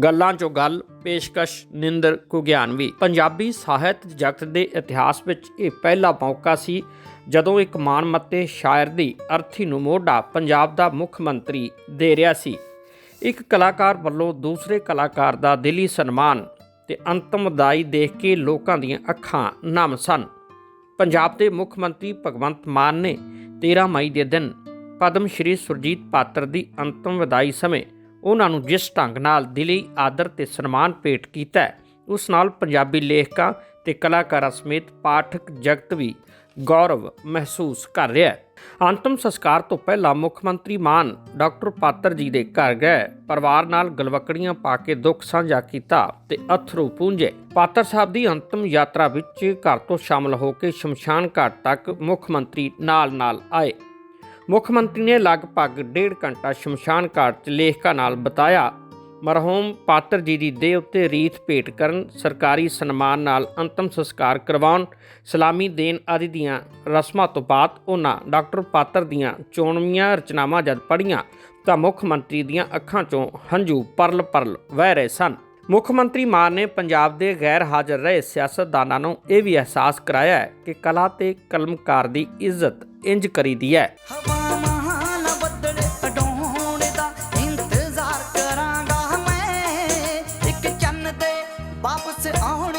ਗੱਲਾਂ ਚੋਂ ਗੱਲ, ਪੇਸ਼ਕਸ਼, ਨਿੰਦਰ, ਕੁਗਿਆਨਵੀ। ਪੰਜਾਬੀ ਸਾਹਿਤ ਜਗਤ ਦੇ ਇਤਿਹਾਸ ਵਿੱਚ ਇਹ ਪਹਿਲਾ ਮੌਕਾ ਸੀ ਜਦੋਂ ਇੱਕ ਮਾਣਮੱਤੇ ਸ਼ਾਇਰ ਦੀ ਅਰਥੀ ਨੂੰ ਮੋਢਾ ਪੰਜਾਬ ਦਾ ਮੁੱਖ ਮੰਤਰੀ ਦੇ ਰਿਹਾ ਸੀ। ਇੱਕ ਕਲਾਕਾਰ ਵੱਲੋਂ ਦੂਸਰੇ ਕਲਾਕਾਰ ਦਾ ਦਿਲੀ ਸਨਮਾਨ ਤੇ ਅੰਤਮ ਵਿਦਾਈ ਦੇਖ ਕੇ ਲੋਕਾਂ ਦੀਆਂ ਅੱਖਾਂ ਨਮ ਸਨ। ਪੰਜਾਬ ਦੇ ਮੁੱਖ ਮੰਤਰੀ ਭਗਵੰਤ ਮਾਨ ਨੇ 13 ਮਈ ਦੇ ਦਿਨ ਪਦਮ ਸ਼੍ਰੀ ਸੁਰਜੀਤ ਪਾਤਰ ਦੀ ਅੰਤਮ ਵਿਦਾਈ ਸਮੇਂ ਉਹਨਾਂ ਨੂੰ ਜਿਸ ਢੰਗ ਨਾਲ ਦਿਲੀ ਆਦਰ ਤੇ ਸਨਮਾਨ ਭੇਟ ਕੀਤਾ ਉਸ ਨਾਲ ਪੰਜਾਬੀ ਲੇਖਕਾਂ ਤੇ ਕਲਾਕਾਰਾਂ ਸਮੇਤ ਪਾਠਕ ਜਗਤ ਵੀ ਗੌਰਵ ਮਹਿਸੂਸ ਕਰ ਰਿਹਾ ਹੈ। ਅੰਤਮ ਸੰਸਕਾਰ ਤੋਂ ਪਹਿਲਾਂ ਮੁੱਖ ਮੰਤਰੀ ਮਾਨ ਡਾਕਟਰ ਪਾਤਰ ਜੀ ਦੇ ਘਰ ਗਏ, ਪਰਿਵਾਰ ਨਾਲ ਗਲਵਕੜੀਆਂ ਪਾ ਕੇ ਦੁੱਖ ਸਾਂਝਾ ਕੀਤਾ ਤੇ ਅਥਰੂ ਪੂੰਝੇ। ਪਾਤਰ ਸਾਹਿਬ ਦੀ ਅੰਤਮ ਯਾਤਰਾ ਵਿੱਚ ਘਰ ਤੋਂ ਸ਼ਾਮਲ ਹੋ ਕੇ ਸ਼ਮਸ਼ਾਨ ਘਾਟ ਤੱਕ ਮੁੱਖ ਮੰਤਰੀ ਨਾਲ-ਨਾਲ ਆਏ। ਮੁੱਖ ਮੰਤਰੀ ਨੇ ਲਗਭਗ ਡੇਢ ਘੰਟਾ ਸ਼ਮਸ਼ਾਨ ਘਾਟ 'ਚ ਲੇਖਕਾਂ ਨਾਲ ਬਿਤਾਇਆ। ਮਰਹੂਮ ਪਾਤਰ ਜੀ ਦੀ ਦੇਹ ਉੱਤੇ ਰੀਤ ਭੇਟ ਕਰਨ, ਸਰਕਾਰੀ ਸਨਮਾਨ ਨਾਲ ਅੰਤਮ ਸੰਸਕਾਰ ਕਰਵਾਉਣ, ਸਲਾਮੀ ਦੇਣ ਆਦਿ ਦੀਆਂ ਰਸਮਾਂ ਤੋਂ ਬਾਅਦ ਉਹਨਾਂ ਡਾਕਟਰ ਪਾਤਰ ਦੀਆਂ ਚੋਣਵੀਆਂ ਰਚਨਾਵਾਂ ਜਦ ਪੜ੍ਹੀਆਂ ਤਾਂ ਮੁੱਖ ਮੰਤਰੀ ਦੀਆਂ ਅੱਖਾਂ 'ਚੋਂ ਹੰਝੂ ਪਰਲ-ਪਰਲ ਵਹਿ ਰਹੇ ਸਨ। ਮੁੱਖ ਮੰਤਰੀ ਮਾਨ ਨੇ ਪੰਜਾਬ ਦੇ ਗੈਰ ਹਾਜ਼ਰ ਰਹੇ ਸਿਆਸਤਦਾਨਾਂ ਨੂੰ ਇਹ ਵੀ ਅਹਿਸਾਸ ਕਰਾਇਆ ਹੈ ਕਿ ਕਲਾ ਤੇ ਕਲਮਕਾਰ ਦੀ ਇੱਜ਼ਤ ਇੰਜ ਕਰੀਦੀ ਹੈ। ਆਉਣ